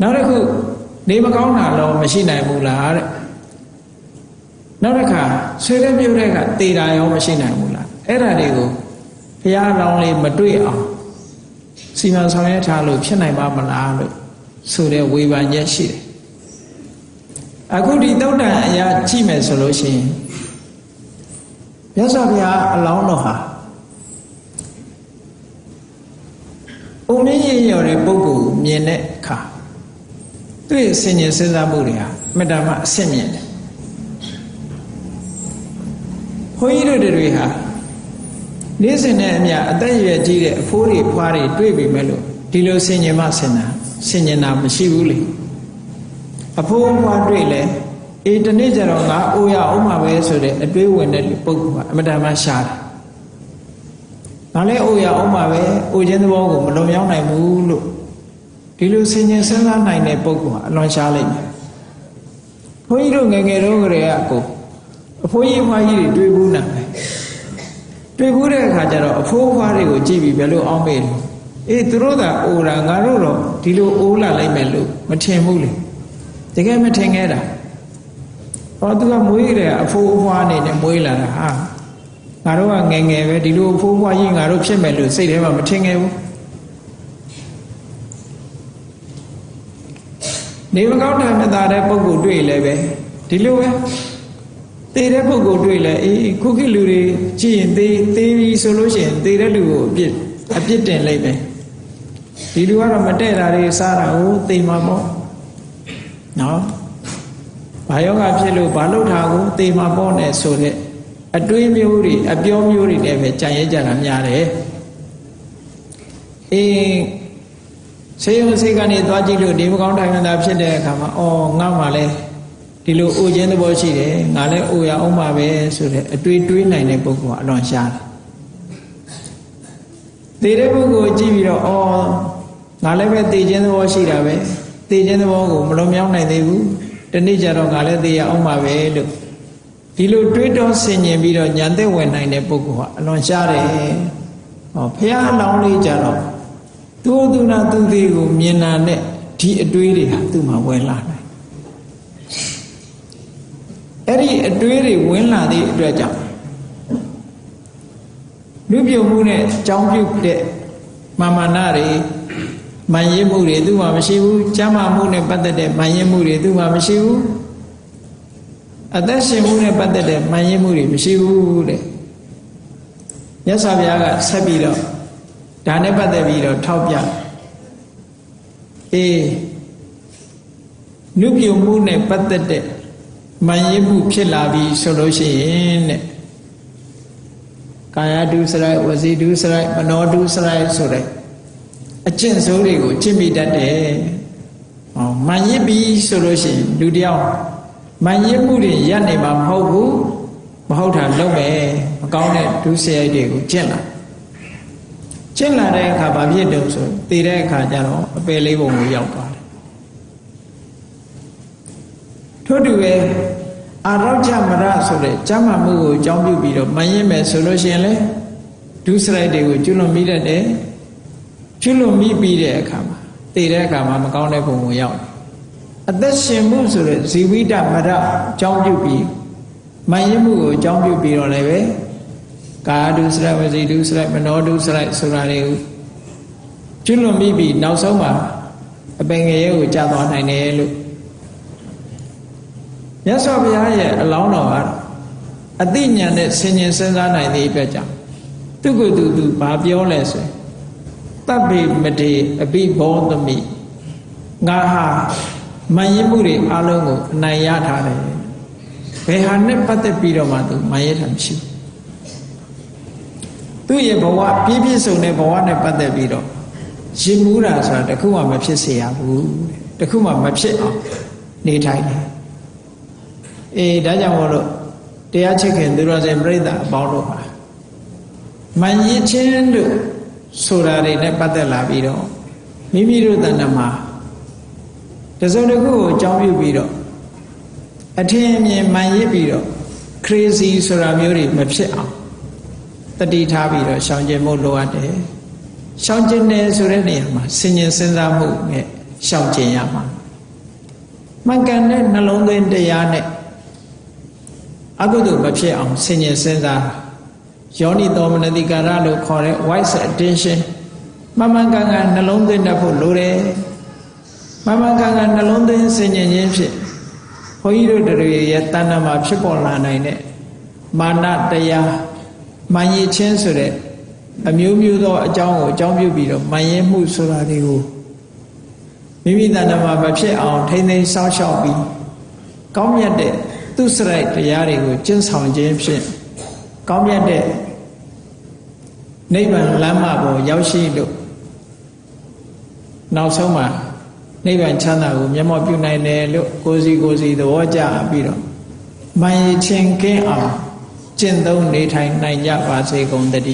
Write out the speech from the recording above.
နောက်တစ်ခုနေမကောင်းတာတော့မရှိနိုင်ဘူးလားတဲ့နောက်တစ်ခါဆွေတဲ့ပြုတ်တဲ့ကတေတာရောမရှိနိုင်ဘူးလားအဲ့ဒါတွေကိုဘုရားလောင်းလေးမတွေ့အောင်စီမံဆောင်ရွက်ထားလို့ဖြစ်နိုင်ပါမလားလို့ဆိုတဲ့ဝေဖန်ချက်ရှိတယ်အခုဒီတုတ်တန်အရာကြည့်မယ်ဆိုလို့ရှိရင်မြတ်စွာဘုရားအလောင်းတော်ဟာအုံလေးရရော်တဲ့ပုဂ္ဂိုလ်မြင်တဲ့အခါ သူ့ရဲ့ဆင်ញင်စဉ်းစားမှုတွေဟာမေတ္တာမအဆင့်မြင့်တယ်ဘုန်းကြီးတို့တွေဟာနေ့စဉ်နဲ့အမျှအသက်အရွယ်ကြီးတဲ့အဖိုးတွေဖွားတွေတွေ့ပြီမဲ့လို့ဒီလိုဆင်ញင်မှဆင်တာဆင်ញင်တာမရှိဘူးလေအဖိုးဖွားတွေ့လဲအေးတနေ့ကျတော့ငါအိုရအောင်မှာပဲဆိုတဲ့အတွေးဝင်တဲ့ပုဂ္ဂိုလ်ကအမတန်မှရှားတယ်ငါလည်းအိုရအောင်မှာပဲအိုခြင်းသဘောကိုမလွန်မြောက်နိုင်ဘူးလို့ ဒီလိုဆင်ញင်စဉ်းစားနိုင်တဲ့ပုဂ္ဂိုလ်ကအလွန်ရှားလိုက်တယ်ဘုန်းကြီးတို့ငယ်ငယ်တုန်းကတည်းကအကိုအဖိုးကြီးအဖွားကြီးတွေတွေ့ဘူးနာပဲတွေ့ဘူးတဲ့အခါကျတော့အဖိုးအဖွားတွေကိုကြည့်ပြီးဘယ်လိုအောင်မေးလဲအေးသူတို့ကအိုတာငါတို့တော့ဒီလိုအိုးလာလိုက်မယ်လို့မထင်ဘူးလေတကယ်မထင်ခဲ့တာဟောသူကမွေးတယ်အဖိုးအဖွားအနေနဲ့မွေးလာတာဟာငါတို့ကငယ်ငယ်ပဲဒီလိုအဖိုးအဖွားကြီးငါတို့ဖြစ်မယ်လို့စိတ်ထဲမှာမထင်ခဲ့ဘူး နေမကောင်းတာမြတ်သားတဲ့ပုံကိုတွေ့လဲပဲဒီလိုပဲသေတဲ့ပုဂ္ဂိုလ်တွေ့လဲအေးခုခေတ်လူတွေကြည့်ရင်သေသေပြီဆိုလို့ရှိရင်သေတဲ့လူကိုအပြစ်အပြစ်တင်လိုက်ပဲဒီလူကတော့မတဲ့တာတွေစားတာကိုသေမှာပေါ့နော်ဘာယောဂဖြစ်လို့ဘာလို့ထားကိုသေမှာပေါ့နဲ့ဆိုတဲ့အတွေးမျိုးတွေအပြောမျိုးတွေနဲ့ပဲကြံရဲကြတာများတယ်အေး ဆေးရုံဆေးကနေသွားကြည့်လို့ဒီမကောင်းတိုင်းမှန်တာဖြစ်တဲ့အခါမှာအော်ငါမှလည်းဒီလိုအိုခြင်းသဘောရှိတယ်ငါလည်းအိုရအောင်ပါပဲဆိုတဲ့အတွေးတွေးနိုင်တဲ့ပုဂ္ဂိုလ်ကအလွန်ရှားတယ်သေတဲ့ပုဂ္ဂိုလ်ကြည့်ပြီးတော့အော်ငါလည်းပဲသေခြင်းသဘောရှိတာပဲသေခြင်းသဘောကိုမလွန်မြောက်နိုင်သေးဘူးတနေ့ကျတော့ငါလည်းသေရအောင်ပါပဲလို့ဒီလိုတွေးတောဆင်ញင်ပြီးတော့ညာသက်ဝင်နိုင်တဲ့ပုဂ္ဂိုလ်ကအလွန်ရှားတယ်ဟောဖះအလောင်းလေးကြတော့ သူသူနာသူသေးကိုမြင်တာနဲ့ဒီအတွေးတွေဟာသူ့မှာဝင်လာတယ်အဲ့ဒီအတွေးတွေဝင်လာသည့်အတွက်ကြောင့်လူပြုံမှုနဲ့ကြောင်းပြုတ်တဲ့မာမနာတွေမန်ရင်မှုတွေသူ့မှာမရှိဘူးကျမ်းမာမှုနဲ့ပတ်သက်တဲ့မန်ရင်မှုတွေသူ့မှာမရှိဘူးအသက်ရှင်မှုနဲ့ပတ်သက်တဲ့မန်ရင်မှုတွေမရှိဘူးတဲ့မြတ်စွာဘုရားကဆက်ပြီးတော့ ဒါနဲ့ပတ်သက်ပြီးတော့ထောက်ပြအေးလူပြုံမှုနဲ့ပတ်သက်တဲ့မန်ရမှုဖြစ်လာပြီဆိုလို့ရှိရင်တဲ့ကာယဒုစရိုက်ဝစီဒုစရိုက်မနောဒုစရိုက်ဆိုတဲ့အကျင့်ဆိုးတွေကိုကျင့်မိတတ်တယ်။ဟောမန်ရပြီဆိုလို့ရှိရင်လူတယောက်မန်ရမှုတွေရပ်နေမှာမဟုတ်ဘူးမဟုတ်တာလုပ်မယ်မကောင်းတဲ့ဒုစရိုက်တွေကိုကျင့်လာ ကျင့်လာတဲ့အခါဘာဖြစ်တုံဆိုတည်တဲ့အခါကျတော့အပယ်လေးပုံကိုရောက်သွားတယ်ထို့တူပဲအာရောချမရဆိုတဲ့ကျမ်းမာမှုကိုအကြောင်းပြုပြီးတော့မရင်မယ်ဆိုလို့ရှိရင်လေဒုစရိုက်တွေကိုကျွလွန်မိတတ်တယ်ကျွလွန်မိပြီးတဲ့အခါမှာတည်တဲ့အခါမှာမကောင်းတဲ့ပုံကိုရောက်တယ်အသက်ရှင်မှုဆိုတဲ့ဇီဝိတမရအကြောင်းပြုပြီးမရင်မှုကိုအကြောင်းပြုပြီးတော့လည်းပဲ ကာဒုစရိုက်ဝစီဒုစရိုက်မနောဒုစရိုက်ဆိုတာတွေကိုကျွလွန်မိပြီးနောက်ဆုံးမှာအပင်ငရဲကိုကြာသွားနိုင်တယ်လို့မြတ်စွာဘုရားရဲ့အလောင်းတော်ကအသိဉာဏ်နဲ့ဆင်ញင်စဉ်းစားနိုင်တဲ့အတွက်ကြောင့်သူကသူသူဘာပြောလဲဆိုရင်တပ်ပိမတေအပိဘောသမိငါဟာမယဉ်မှုတွေအလုံးကိုအနိုင်ရထားတယ်ဘယ်ဟာနဲ့ပတ်သက်ပြီးတော့မှသူမယဉ်တာမရှိဘူး သူ့ရဲ့ဘဝပြည့်ပြည့်စုံတဲ့ဘဝနဲ့ပတ်သက်ပြီးတော့ရင်မူးတာဆိုတာတခုမှမဖြစ်စေရဘူးတခုမှမဖြစ်အောင်နေထိုင်တယ်အေးဒါကြောင့်မို့လို့တရားချစ်ခင်သူတော်စင်ပြိဿအပေါင်းတို့ပါမန်ရချင်းတို့ဆိုတာတွေနဲ့ပတ်သက်လာပြီးတော့မိမိတို့တဏ္ဍမှာတစုံတစ်ခုကိုအကြောင်းပြုပြီးတော့အထင်အမြင်မှန်ရစ်ပြီးတော့ crazy ဆိုတာမျိုးတွေမဖြစ်အောင် တတိထားပြီးတော့ရှောင်ကျင်ဖို့လိုအပ်တယ်ရှောင်ကျင်တယ်ဆိုတဲ့နေရာမှာဆင်ញင်စဉ်းစားမှုနဲ့ ရှောင်ကျင်ရမှာမှန်ကန်တဲ့နှလုံးသွင်းတရားနဲ့အကုသိုလ်မဖြစ်အောင်ဆင်ញင်စဉ်းစားယောနိတော်မနတိကာရလို့ခေါ်တဲ့ wise attention မမှန်ကန်ကန်နှလုံးသွင်းတတ်ဖို့လိုတယ်မမှန်ကန်ကန်နှလုံးသွင်းဆင်ញင်ခြင်းဖြင့်ဘုန်းကြီးတို့တွေရဲ့တဏ္ဍာမှာဖြစ်ပေါ်လာနိုင်တဲ့မာနတရား မာရည်ချင်းဆိုတဲ့အမျိုးမျိုးသောအကြောင်းကိုအကြောင်းပြုပြီးတော့မာရင်မှုဆိုတာတွေကိုမိမိတဏ္ဍာမှာမဖြစ်အောင်ထိမ့်သိမ်းစောင့်ရှောက်ပြီးကောင်းမြတ်တဲ့သူစရိုက်တရားတွေကိုကျင့်ဆောင်ခြင်းဖြင့်ကောင်းမြတ်တဲ့နိဗ္ဗာန်လမ်းမပေါ်ရောက်ရှိလို့နောက်ဆုံးမှာနိဗ္ဗာန်ချမ်းသာကိုမျက်မှောက်ပြုနိုင်တယ်လို့ကိုယ်စီကိုယ်စီသဘောကျပြီးတော့မယချင်းကင်းအောင်ကျ င့်သုံးနေထိုင်နိုင်ကြပါစေကုန်တည်း